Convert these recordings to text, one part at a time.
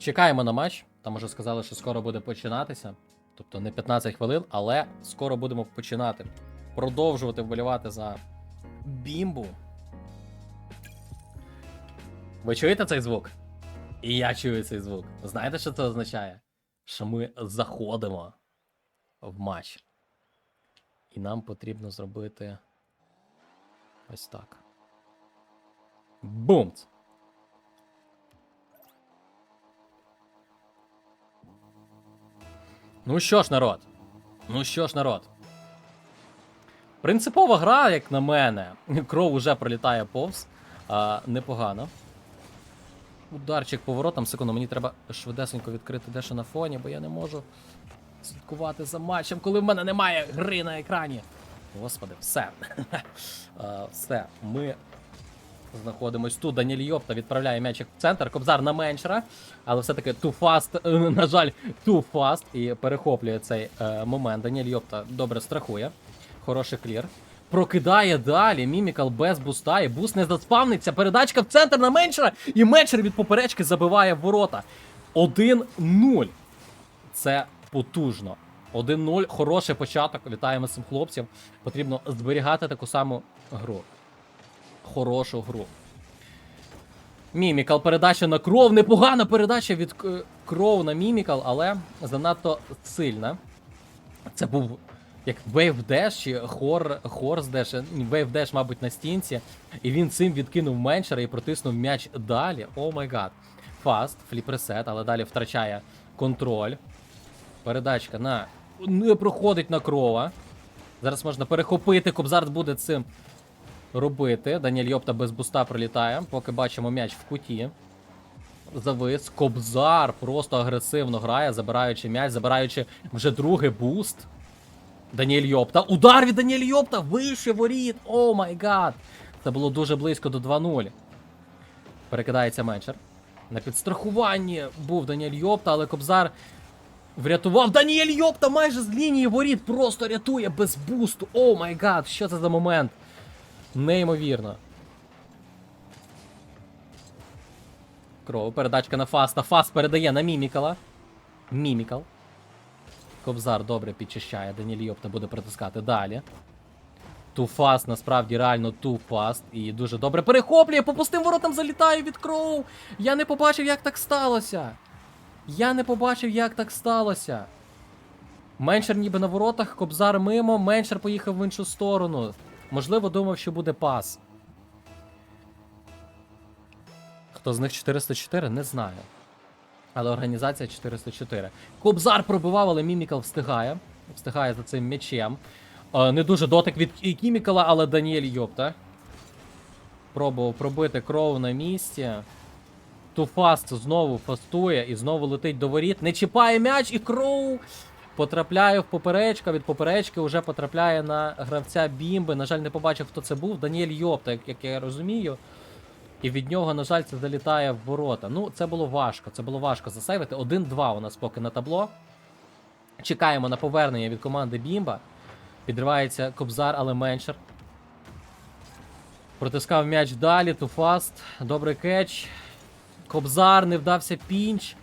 Чекаємо на матч. Там уже сказали, що скоро буде починатися. Тобто не 15 хвилин, але скоро будемо починати. Продовжувати вболівати за бімбу. Ви чуєте цей звук? І я чую цей звук. Знаєте, що це означає? Що ми заходимо в матч. І нам потрібно зробити ось так. Бумц! Ну що ж, народ? Ну що ж, народ? Принципова гра, як на мене. Кров уже пролітає повз. А, непогано. Ударчик поворотом. Секунду, мені треба швидесенько відкрити дещо на фоні, бо я не можу слідкувати за матчем, коли в мене немає гри на екрані. Господи, все. Все. Ми знаходимось тут. Даніль Йопта відправляє м'ячик в центр. Кобзар на меншера. Але все-таки too fast, е, на жаль, too fast. І перехоплює цей е, момент. Даніль Йопта добре страхує. Хороший клір. Прокидає далі. Мімікал без буста. І буст не заспавниться. Передачка в центр на меншера. І меншер від поперечки забиває ворота. 1-0. Це потужно. 1-0. Хороший початок. Вітаємо цим хлопців. Потрібно зберігати таку саму гру. Хорошу гру. Мімікал передача на кров. Непогана передача від е, кров на Мімікал, але занадто сильна. Це був як Dash чи Хор, Horse Dash. Ні, мабуть, на стінці. І він цим відкинув меншера і протиснув м'яч далі. О май гад. Фаст, фліп ресет, але далі втрачає контроль. Передачка на. Не проходить на крова. Зараз можна перехопити. Кобзарт буде цим робити. Даніель Йопта без буста прилітає. Поки бачимо м'яч в куті. Завис. Кобзар просто агресивно грає, забираючи м'яч, забираючи вже другий буст. Даніель Йопта. Удар від Даніель Йопта! Вище воріт! О май гад! Це було дуже близько до 2-0. Перекидається меншер. На підстрахуванні був Даніель Йопта, але Кобзар врятував. Даніель Йопта майже з лінії воріт просто рятує без бусту. О май гад, що це за момент? Неймовірно. Кров, передачка на Фаста. Фаст передає на Мімікала. Мімікал. Кобзар добре підчищає. Даніль Йопта буде притискати далі. Туфаст насправді реально туфаст. І дуже добре перехоплює. По пустим воротам залітає від Кроу. Я не побачив, як так сталося. Я не побачив, як так сталося. Меншер ніби на воротах, Кобзар мимо, меншер поїхав в іншу сторону. Можливо, думав, що буде пас. Хто з них 404, не знаю. Але організація 404. Кобзар пробивав, але Мімікал встигає. Встигає за цим м'ячем. Е, не дуже дотик від Кімікала, але Даніель Йопта. Пробував пробити кров на місці. Туфаст знову фастує і знову летить до воріт. Не чіпає м'яч і кроу потрапляє в поперечка. Від поперечки вже потрапляє на гравця бімби. На жаль, не побачив, хто це був. Даніель Йопта, як, я розумію. І від нього, на жаль, це залітає в ворота. Ну, це було важко. Це було важко засейвити. 1-2 у нас поки на табло. Чекаємо на повернення від команди Бімба. Підривається Кобзар, але меншер. Протискав м'яч далі. Туфаст. Добрий кетч. Кобзар, не вдався пінч.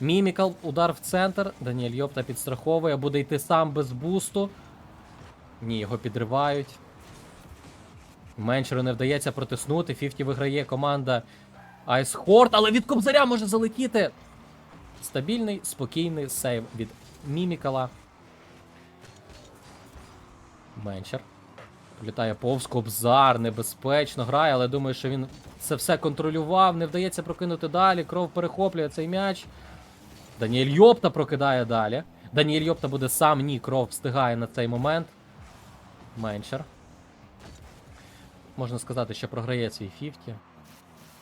Мімікал, удар в центр. Даніель Йопта підстраховує, буде йти сам без бусту. Ні, його підривають. Меншеру не вдається протиснути. 50 виграє команда Айсхорд, але від Кобзаря може залетіти. Стабільний, спокійний сейв від Мімікала. Меншер. Літає повз Кобзар, небезпечно грає, але думаю, що він це все контролював. Не вдається прокинути далі. Кров перехоплює цей м'яч. Даніель Йопта прокидає далі. Даніель Йопта буде сам, ні, кров встигає на цей момент. Меншер. Можна сказати, що програє свій 50.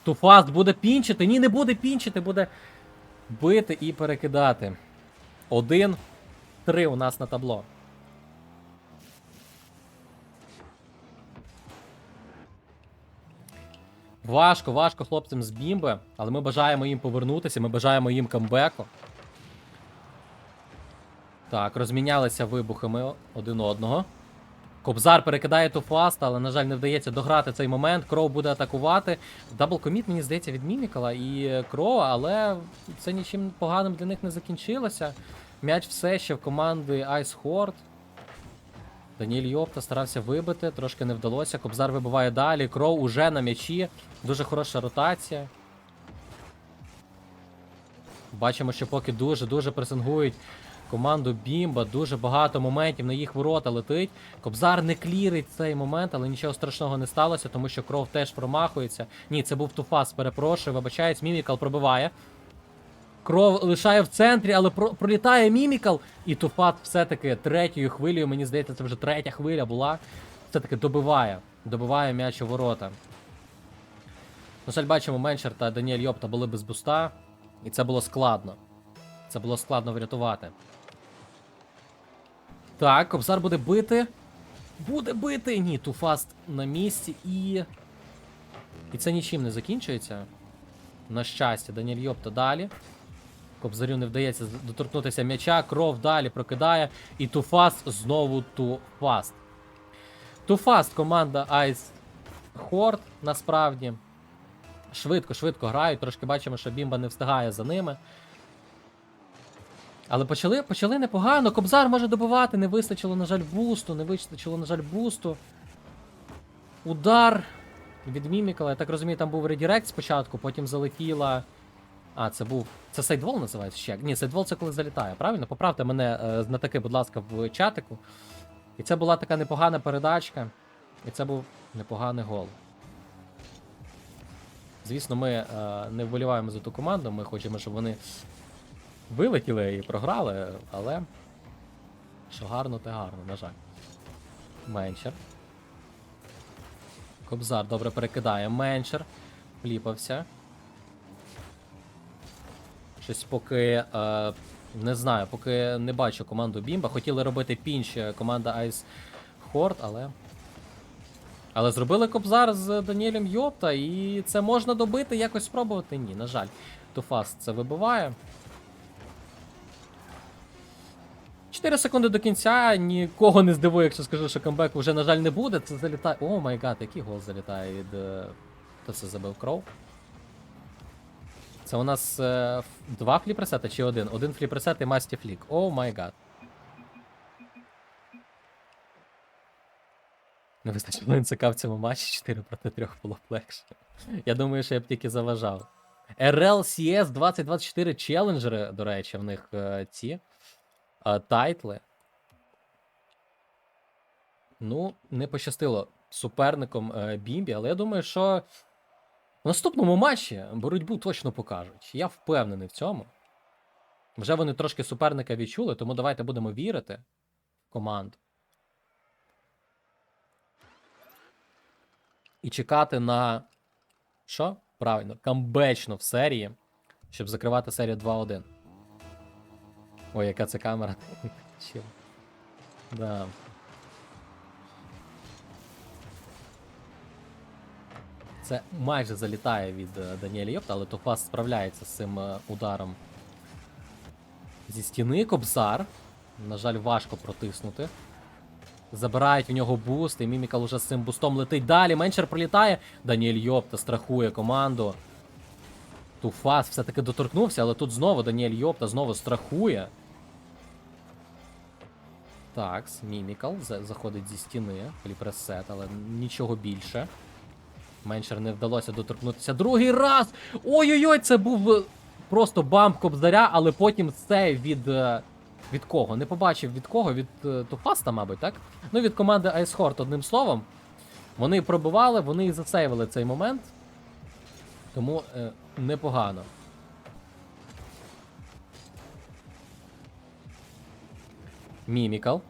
Туфаст буде пінчити. Ні, не буде пінчити, буде бити і перекидати. Один, три у нас на табло. Важко, важко хлопцям з бімби, але ми бажаємо їм повернутися, ми бажаємо їм камбеку. Так, розмінялися вибухами один одного. Кобзар перекидає ту фаст, але, на жаль, не вдається дограти цей момент. Кров буде атакувати. Дабл коміт, мені здається, від Мімікала і Крова, але це нічим поганим для них не закінчилося. М'яч все ще в команди Ice Horde. Даніель Йопта старався вибити, трошки не вдалося. Кобзар вибиває далі. Кров уже на м'ячі. Дуже хороша ротація. Бачимо, що поки дуже-дуже пресингують команду Бімба, дуже багато моментів на їх ворота летить. Кобзар не клірить цей момент, але нічого страшного не сталося, тому що кров теж промахується. Ні, це був Туфас, перепрошую, вибачаюсь, Мімікал пробиває. Кров лишає в центрі, але про- пролітає Мімікал. І Туфат все-таки третьою хвилею, мені здається, це вже третя хвиля була. Все-таки добиває. Добиває м'яч у ворота. На жаль, бачимо, Меншер та Даніель Йопта були без буста. І це було складно. Це було складно врятувати. Так, Кобзар буде бити. Буде бити! Ні, Туфаст на місці і. І це нічим не закінчується. На щастя, Даніель Йопта далі. Кобзарю не вдається доторкнутися м'яча, кров далі прокидає. І Туфаст знову Туфаст. Туфаст команда Ice Horde насправді. Швидко, швидко грають. Трошки бачимо, що Бімба не встигає за ними. Але почали, почали непогано. Кобзар може добивати, не вистачило, на жаль, бусту, не вистачило, на жаль, бусту. Удар від Мімікала. Я так розумію, там був редірект спочатку, потім залетіла. А, це був. Це сайдвол називається ще? Ні, сайдвол це коли залітає, правильно? Поправте мене е, знатоки, будь ласка, в чатику. І це була така непогана передачка. І це був непоганий гол. Звісно, ми е, не вболіваємо за ту команду, ми хочемо, щоб вони вилетіли і програли, але що гарно, те гарно, на жаль. Меншер. Кобзар добре перекидає. Меншер. Фліпався. Щось поки. Е, не знаю, поки не бачу команду Бімба. Хотіли робити пінч е, команда Ice Horde, але. Але зробили кобзар з Даніелем Йопта, і це можна добити, якось спробувати. Ні, на жаль. Туфас це вибиває. 4 секунди до кінця, нікого не здивує, якщо скажу, що камбеку вже, на жаль, не буде. Це залітає. О май гад, який гол залітає від. е, Хто це забив кров? Це у нас е, два фліп-ресети чи один? Один фліп-ресет і масті флік. О май гад. Не вистачило НЦК в цьому матчі 4 проти 3 було б легше. Я думаю, що я б тільки заважав. RLCS 2024 челенджери, до речі, в них е, ці е, тайтли. Ну, не пощастило суперником е, Бімбі, але я думаю, що в наступному матчі боротьбу точно покажуть. Я впевнений в цьому. Вже вони трошки суперника відчули, тому давайте будемо вірити в команду. І чекати на. Що? Правильно, камбечно в серії, щоб закривати серію 2-1. Ой, яка це камера. Да. Це майже залітає від е, Даніеля Йопта, але Тофас справляється з цим е, ударом зі стіни. Кобзар. На жаль, важко протиснути. Забирають в нього буст, і Мімікал уже з цим бустом летить далі. Меншер пролітає. Даніель Йопта страхує команду. Туфас все-таки доторкнувся, але тут знову Даніель Йопта знову страхує. Так, Мімікал заходить зі стіни. Фліпресет, але нічого більше. Меншер не вдалося доторкнутися другий раз. Ой-ой-ой, це був е, просто бамп кобзаря, але потім це від. е, Від кого? Не побачив від кого? Від е, Туфаста, мабуть, так? Ну, від команди Ice Horde, одним словом. Вони пробивали, вони і засейвили цей момент. Тому е, непогано. Мімікал.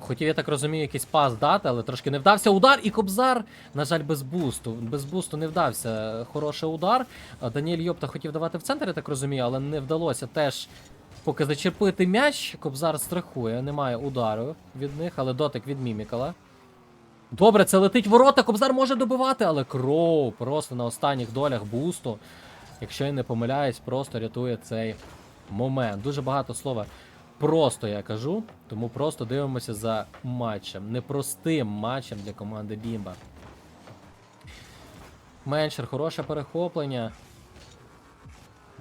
Хотів, я так розумію, якийсь пас дати, але трошки не вдався. Удар і Кобзар, на жаль, без бусту. Без бусту не вдався. Хороший удар. Даніель Йопта хотів давати в центр, я так розумію, але не вдалося теж поки зачепити м'яч. Кобзар страхує, немає удару від них, але дотик від Мімікала. Добре, це летить ворота, Кобзар може добивати, але кров просто на останніх долях бусту. Якщо я не помиляюсь, просто рятує цей момент. Дуже багато слова просто, я кажу. Тому просто дивимося за матчем. Непростим матчем для команди Бімба. Меншер, хороше перехоплення.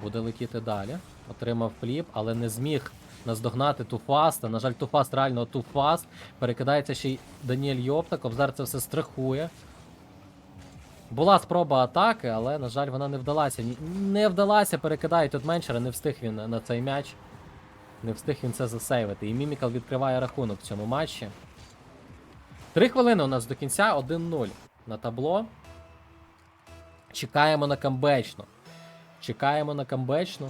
Буде летіти далі. Отримав фліп, але не зміг наздогнати Туфаста. На жаль, Туфаст реально Туфаст. Перекидається ще й Даніель Йопта. Кобзар це все страхує. Була спроба атаки, але, на жаль, вона не вдалася. Не вдалася, перекидає тут меншера, не встиг він на цей м'яч. Не встиг він це засейвити. І Мімікал відкриває рахунок в цьому матчі. Три хвилини у нас до кінця 1-0 на табло. Чекаємо на камбечну. Чекаємо на камбечну.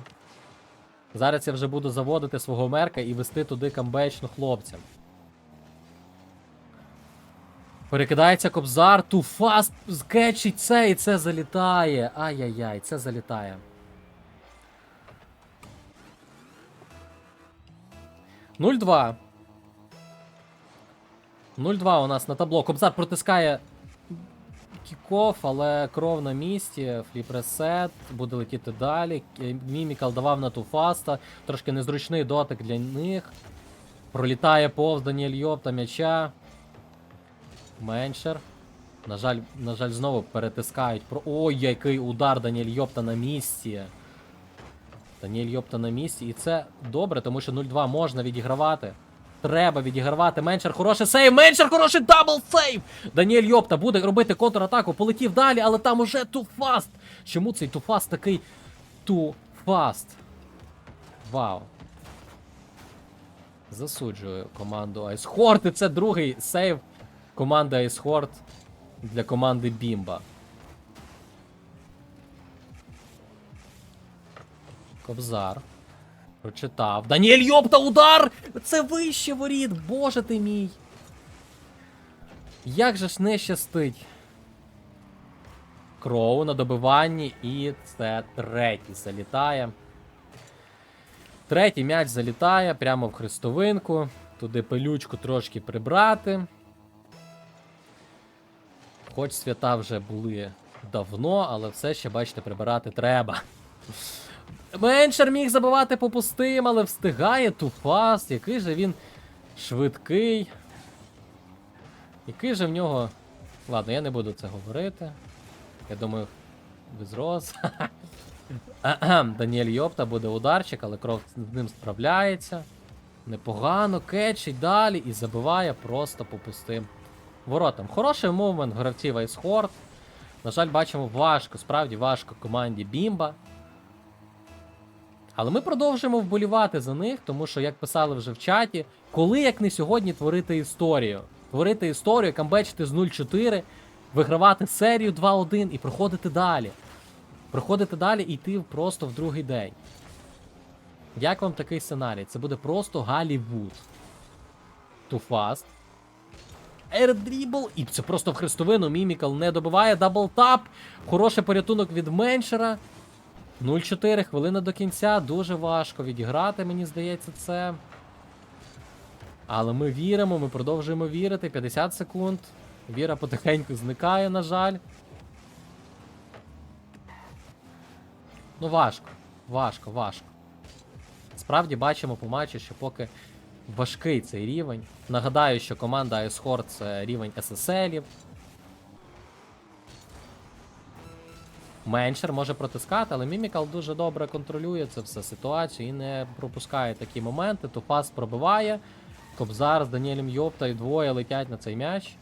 Зараз я вже буду заводити свого мерка і вести туди камбечну хлопцям. Перекидається кобзар, туфаст скетчить це і це залітає. Ай-яй-яй, це залітає. 0-2. 0-2 у нас на табло. Кобзар протискає кікоф, але кров на місці. Фліп ресет, буде летіти далі. Мімікал давав на туфаста. Трошки незручний дотик для них. Пролітає повз Даніель Йопта м'яча. Меншер. На жаль, на жаль, знову перетискають. Ой, який удар Даніель Йопта на місці. Даніель Йопта на місці. І це добре, тому що 0-2 можна відігравати. Треба відігравати. Меншер хороший сейв. Меншер хороший дабл сейв. Даніель Йопта буде робити контратаку. Полетів далі, але там уже туфаст. Чому цей туфаст такий туфаст? Вау. Засуджую команду Ice Horde. І це другий сейв команди Ice Horde для команди Бімба. Кобзар. Прочитав. Даніель Йопта, удар! Це вище воріт! Боже ти мій! Як же ж не щастить? Кроу на добиванні, і це третій залітає. Третій м'яч залітає прямо в хрестовинку. Туди пилючку трошки прибрати. Хоч свята вже були давно, але все ще, бачите, прибирати треба. Меншер міг забивати по пустим, але встигає Туфас. Який же він швидкий. Який же в нього. Ладно, я не буду це говорити. Я думаю, без роз. Даніель Йопта буде ударчик, але кров з ним справляється. Непогано, кетчить далі і забиває просто по пустим воротам. Хороший мувмент гравців Horde. На жаль, бачимо, важко, справді важко команді Бімба. Але ми продовжуємо вболівати за них, тому що, як писали вже в чаті, коли як не сьогодні творити історію. Творити історію, камбечити з 0-4, вигравати серію 2-1 і проходити далі. Проходити далі і йти просто в другий день. Як вам такий сценарій? Це буде просто Голлівуд. Too fast. Ердрібл. І це просто в хрестовину. Мімікал не добиває. Даблтап. Хороший порятунок від меншера. 0-4 хвилини до кінця. Дуже важко відіграти, мені здається, це. Але ми віримо, ми продовжуємо вірити. 50 секунд. Віра потихеньку зникає, на жаль. Ну, важко. Важко, важко. Справді бачимо по матчу, що поки важкий цей рівень. Нагадаю, що команда Horde це рівень SSL-ів. Меншер може протискати, але Мімікал дуже добре контролює це все ситуацію і не пропускає такі моменти. Топас пробиває. Кобзар з Даніелем Йопта і двоє летять на цей м'яч.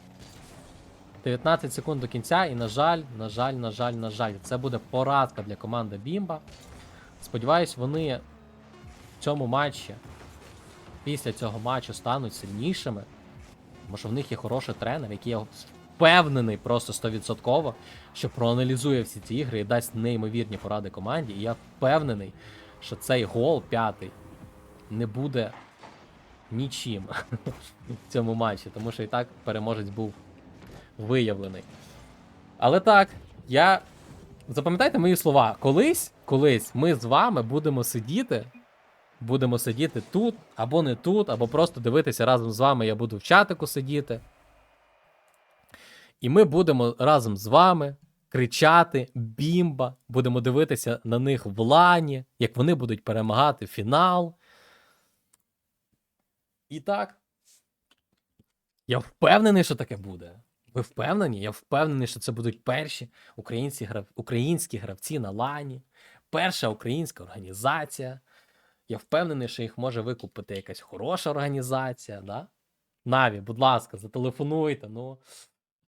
19 секунд до кінця, і, на жаль, на жаль, на жаль, на жаль, це буде поразка для команди Бімба. Сподіваюсь, вони в цьому матчі, після цього матчу, стануть сильнішими. Тому що в них є хороший тренер, який я впевнений просто 100%, що проаналізує всі ці ігри і дасть неймовірні поради команді. І я впевнений, що цей гол п'ятий не буде нічим в цьому матчі, тому що і так переможець був виявлений. Але так, я. Запам'ятайте мої слова. Колись, колись ми з вами будемо сидіти. Будемо сидіти тут, або не тут, або просто дивитися разом з вами. Я буду в чатику сидіти. І ми будемо разом з вами кричати бімба, будемо дивитися на них в лані, як вони будуть перемагати фінал. І так. Я впевнений, що таке буде. Ви впевнені? Я впевнений, що це будуть перші українці, грав... українські гравці на лані, перша українська організація. Я впевнений, що їх може викупити якась хороша організація. Да? Наві, будь ласка, зателефонуйте. Ну,